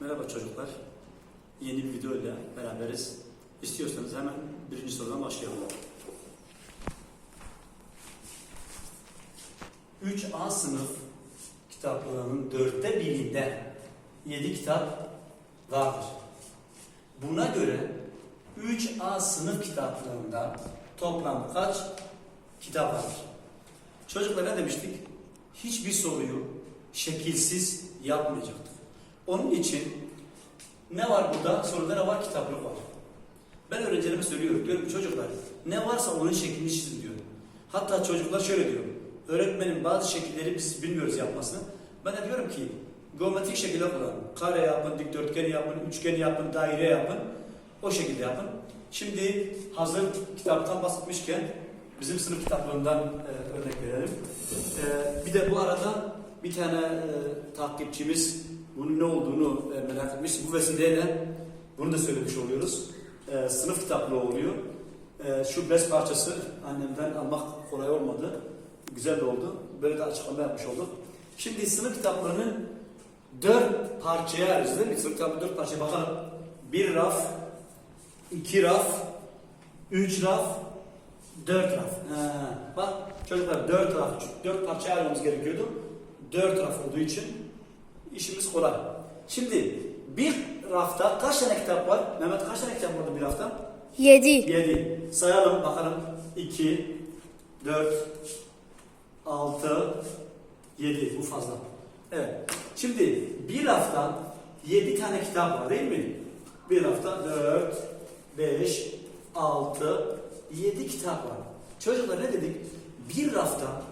Merhaba çocuklar. Yeni bir video ile beraberiz. İstiyorsanız hemen birinci sorudan başlayalım. 3A sınıf kitaplarının dörtte birinde 7 kitap vardır. Buna göre 3A sınıf kitaplarında toplam kaç kitap vardır? Çocuklar ne demiştik? Hiçbir soruyu şekilsiz yapmayacaktık. Onun için ne var burada? Soruda ne var? Kitaplık var. Ben öğrencilerime söylüyorum. Diyorum ki çocuklar ne varsa onun şeklini çizin diyorum. Hatta çocuklar şöyle diyor. Öğretmenin bazı şekilleri biz bilmiyoruz yapmasını. Ben de diyorum ki geometrik şekilde kullanın. Kare yapın, dikdörtgen yapın, üçgen yapın, daire yapın. O şekilde yapın. Şimdi hazır kitaptan bahsetmişken bizim sınıf kitaplarından e, örnek verelim. E, bir de bu arada bir tane e, takipçimiz bunun ne olduğunu e, merak etmiş. Bu vesileyle bunu da söylemiş oluyoruz. E, sınıf kitaplığı oluyor. E, şu bez parçası annemden almak kolay olmadı. Güzel de oldu. Böyle de açıklama yapmış olduk. Şimdi sınıf kitaplarını dört parçaya ayırırız değil mi? Sınıf kitapları dört parçaya bakalım. Bir raf, iki raf, üç raf, dört raf. Ha, bak çocuklar dört raf, dört parçaya ayırmamız gerekiyordu. Dört raf olduğu için işimiz kolay. Şimdi bir rafta kaç tane kitap var? Mehmet kaç tane kitap vardı bir rafta? 7. 7. Sayalım bakalım. 2, 4, 6, 7. Bu fazla. Evet. Şimdi bir rafta 7 tane kitap var değil mi? Bir rafta 4, 5, 6, 7 kitap var. Çocuklar ne dedik? Bir rafta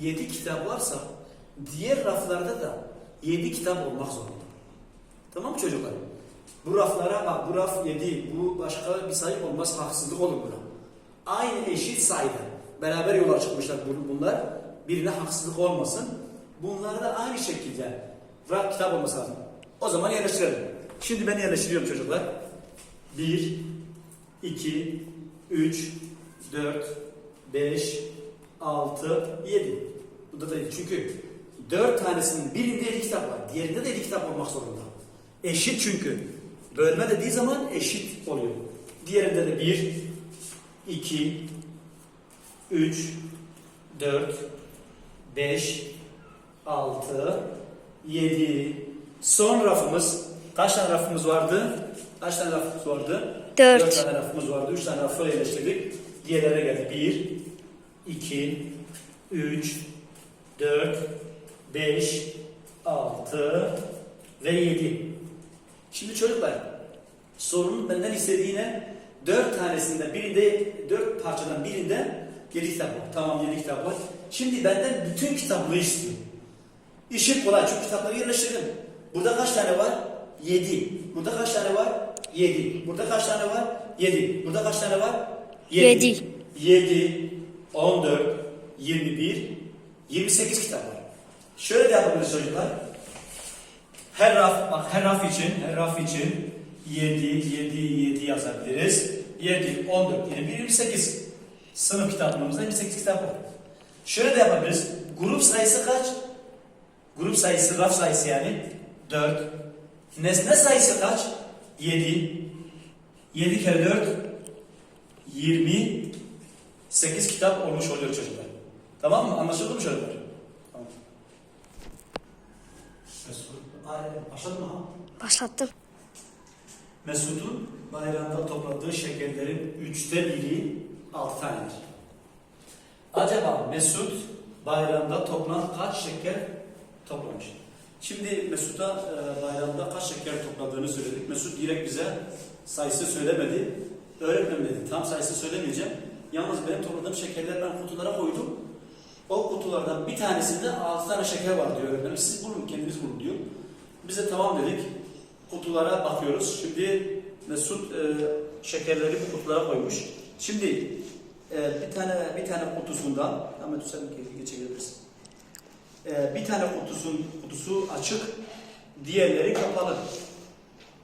7 kitap varsa diğer raflarda da 7 kitap olmak zorunda. Tamam mı çocuklar? Bu raflara bak bu raf 7, bu başka bir sayı olmaz haksızlık olur buna. Aynı eşit sayıda beraber yola çıkmışlar bu- bunlar. Birine haksızlık olmasın. Bunlar da aynı şekilde raf kitap olması lazım. O zaman yerleştirelim. Şimdi ben yerleştiriyorum çocuklar. 1, 2, 3, 4, 5, 6, 7. Bu da değil. Çünkü 4 tanesinin birinde 7 kitap var. Diğerinde de 7 kitap olmak zorunda. Eşit çünkü. Bölme dediği zaman eşit oluyor. Diğerinde de 1, 2, 3, 4, 5, 6, 7. Son rafımız, kaç tane rafımız vardı? Kaç tane rafımız vardı? Dört. 4 tane rafımız vardı. 3 tane rafı yerleştirdik. Diğerlere geldi. 1, 2, 3, 4, 5, 6 ve 7. Şimdi çocuklar sorunun benden istediğine 4 tanesinden birinde 4 parçadan birinde 7 kitap var. Tamam 7 kitap var. Şimdi benden bütün kitaplığı istiyor. İşim kolay çünkü kitapları yerleştirdim. Burada kaç tane var? 7. Burada kaç tane var? 7. Burada kaç tane var? 7. Burada kaç tane var? Yedi. 7, 14, 21, 28 kitap var. Şöyle de yapabiliriz çocuklar. Her raf, bak her raf için, her raf için 7, 7, 7 yazabiliriz. 7, 14, 21, 28. Sınıf kitaplığımızda 28 kitap var. Şöyle de yapabiliriz. Grup sayısı kaç? Grup sayısı, raf sayısı yani 4. Nesne sayısı kaç? 7. 7 kere 4 28 kitap olmuş oluyor çocuklar. Tamam mı? Anlaşıldı mı çocuklar? Tamam. Ay, başladı mı? Başlattım. Mesut'un bayramda topladığı şekerlerin üçte biri altı tanedir. Acaba Mesut bayramda toplam kaç şeker toplamış? Şimdi Mesut'a e, bayramda kaç şeker topladığını söyledik. Mesut direkt bize sayısı söylemedi. Öğretmenim dedi. Tam sayısı söylemeyeceğim. Yalnız benim topladığım şekerleri ben kutulara koydum. O kutulardan bir tanesinde 6 tane şeker var diyor öğretmenim. Siz bulun, kendiniz bulun diyor. Biz de tamam dedik. Kutulara bakıyoruz. Şimdi Mesut e, şekerleri bu kutulara koymuş. Şimdi e, bir tane bir tane kutusundan Ahmet sen geçebilirsin. E, bir tane kutusun kutusu açık, diğerleri kapalı.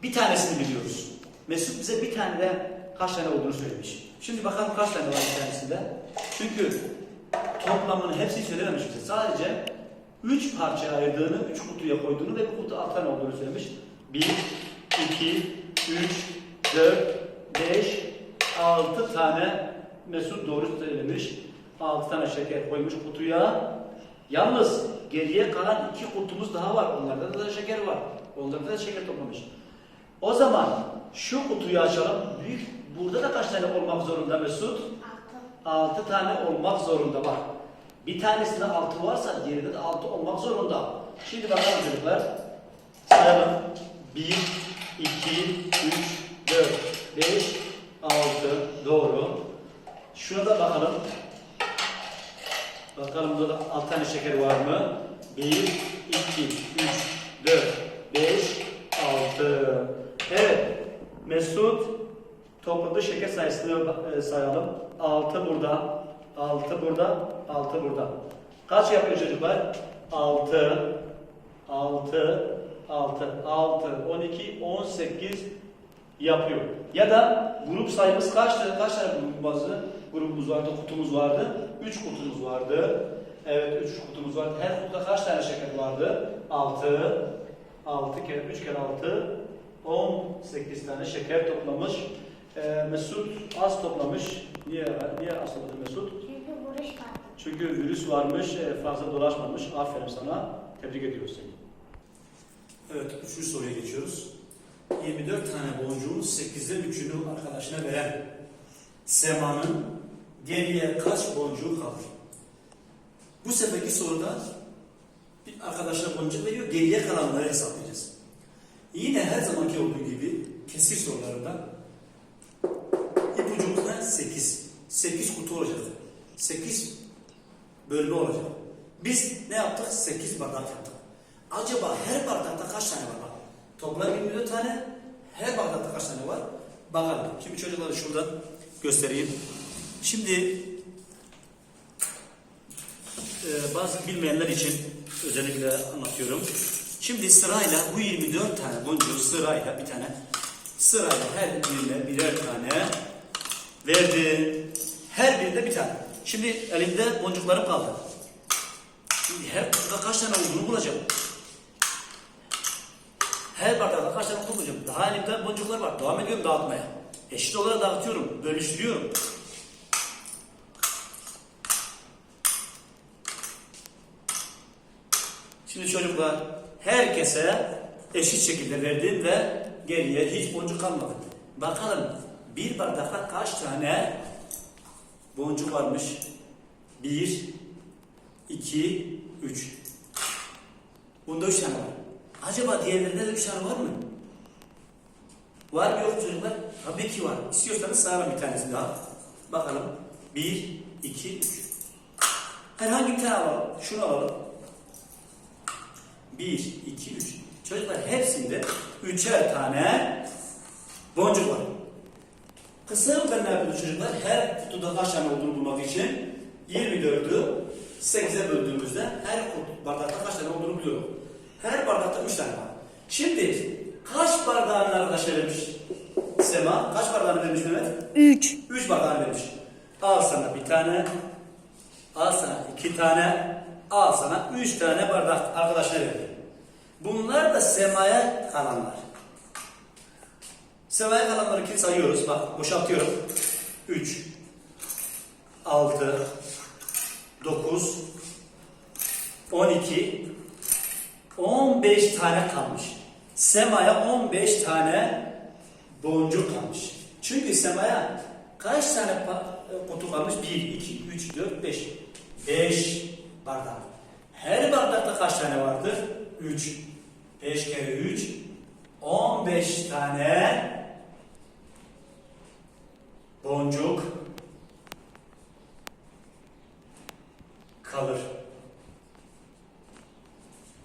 Bir tanesini biliyoruz. Mesut bize bir tane de kaç tane olduğunu söylemiş. Şimdi bakalım kaç tane var bir tanesinde. Çünkü toplamını hepsini söylememiş bize. Sadece 3 parçaya ayırdığını, 3 kutuya koyduğunu ve bu kutu 6 tane olduğunu söylemiş. 1, 2, 3, 4, 5, 6 tane Mesut doğru söylemiş. 6 tane şeker koymuş kutuya. Yalnız geriye kalan iki kutumuz daha var. Onlarda da şeker var. Onlarda da şeker toplamış. O zaman şu kutuyu açalım. Büyük burada da kaç tane olmak zorunda Mesut? Altı. 6 tane olmak zorunda bak. Bir tanesinde 6 varsa diğerinde de 6 olmak zorunda. Şimdi bakalım çocuklar. Sayalım. 1, 2, 3, 4, 5, 6. Doğru. Şuna da bakalım. Bakalım burada 6 tane şeker var mı? 1, 2, 3, 4, 5, 6. Evet. Mesut topladığı şeker sayısını e, sayalım. 6 burada, 6 burada, 6 burada. Kaç yapıyor çocuklar? 6, 6, 6, 6, 12, 18 yapıyor. Ya da grup sayımız kaçtı? Kaç tane grubumuz vardı? Grubumuz vardı, kutumuz vardı. 3 kutumuz vardı. Evet 3 kutumuz vardı. Her kutuda kaç tane şeker vardı? 6, 6 kere 3 kere 6, 18 tane şeker toplamış. Ee, Mesut az toplamış. Niye niye az topladı Mesut? Çünkü virüs varmış, e, fazla dolaşmamış. Aferin sana. Tebrik ediyoruz seni. Evet, üçüncü soruya geçiyoruz. 24 tane boncuğun 8'de 3'ünü arkadaşına veren Sema'nın geriye kaç boncuğu kalır? Bu seferki soruda bir arkadaşına boncuk veriyor, geriye kalanları hesaplayacağız. Yine her zamanki olduğu gibi kesir sorularında ipucumuz ne? 8. 8 kutu olacak. 8 bölme olacak. Biz ne yaptık? 8 bardak yaptık. Acaba her bardakta kaç tane var? Bak. Toplam 24 tane. Her bardakta kaç tane var? Bakalım. Şimdi çocukları şurada göstereyim. Şimdi e, bazı bilmeyenler için özellikle anlatıyorum. Şimdi sırayla bu 24 tane boncuğu sırayla bir tane sırayla her birine birer tane verdi. Her birinde bir tane. Şimdi elimde boncuklarım kaldı. Şimdi her kutuda kaç tane olduğunu bulacağım. Her bardakta kaç tane olduğunu bulacağım. Daha elimde boncuklar var. Devam ediyorum dağıtmaya. Eşit olarak dağıtıyorum. Bölüştürüyorum. Şimdi çocuklar herkese eşit şekilde verdim ve geriye hiç boncuk kalmadı. Bakalım bir bardakta kaç tane boncuk varmış? Bir, iki, üç. Bunda üç tane var. Acaba diğerlerinde de üç tane var mı? Var mı yok çocuklar? Tabii ki var. İstiyorsanız sayalım bir tanesini daha. Bakalım. Bir, iki, üç. Herhangi bir tane alalım. Şunu alalım. 1, 2, 3. Çocuklar hepsinde üçer tane boncuk var. Yoldan ne yapıyordu çocuklar? Her kutuda kaç tane olduğunu bulmak için 24'ü 8'e böldüğümüzde her bardakta kaç tane olduğunu buluyorum. Her bardakta 3 tane var. Şimdi kaç bardağını arkadaşlar vermiş? Sema kaç bardağını vermiş Mehmet? 3. 3 bardağını vermiş. Al sana bir tane, al sana iki tane, al sana üç tane bardak arkadaşına verdi. Bunlar da semaya kalanlar. Semaya kalanları sayıyoruz? Bak boşaltıyorum. 3, 6, 9, 12, 15 tane kalmış. Semaya 15 tane boncuk kalmış. Çünkü semaya kaç tane kutu kalmış? 1, 2, 3, 4, 5. 5 bardak. Her bardakta kaç tane vardır? 3. 5 kere 3, 15 tane boncuk kalır.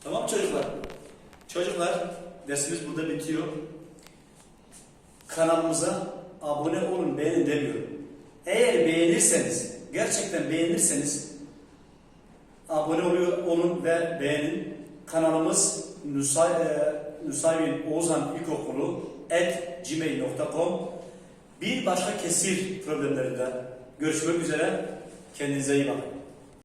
Tamam çocuklar. Çocuklar dersimiz burada bitiyor. Kanalımıza abone olun, beğenin demiyorum. Eğer beğenirseniz, gerçekten beğenirseniz abone oluyor, olun ve beğenin. Kanalımız Nusay, e, Nusaybin Oğuzhan İlkokulu at gmail.com Bir başka kesir problemlerinde görüşmek üzere. Kendinize iyi bakın.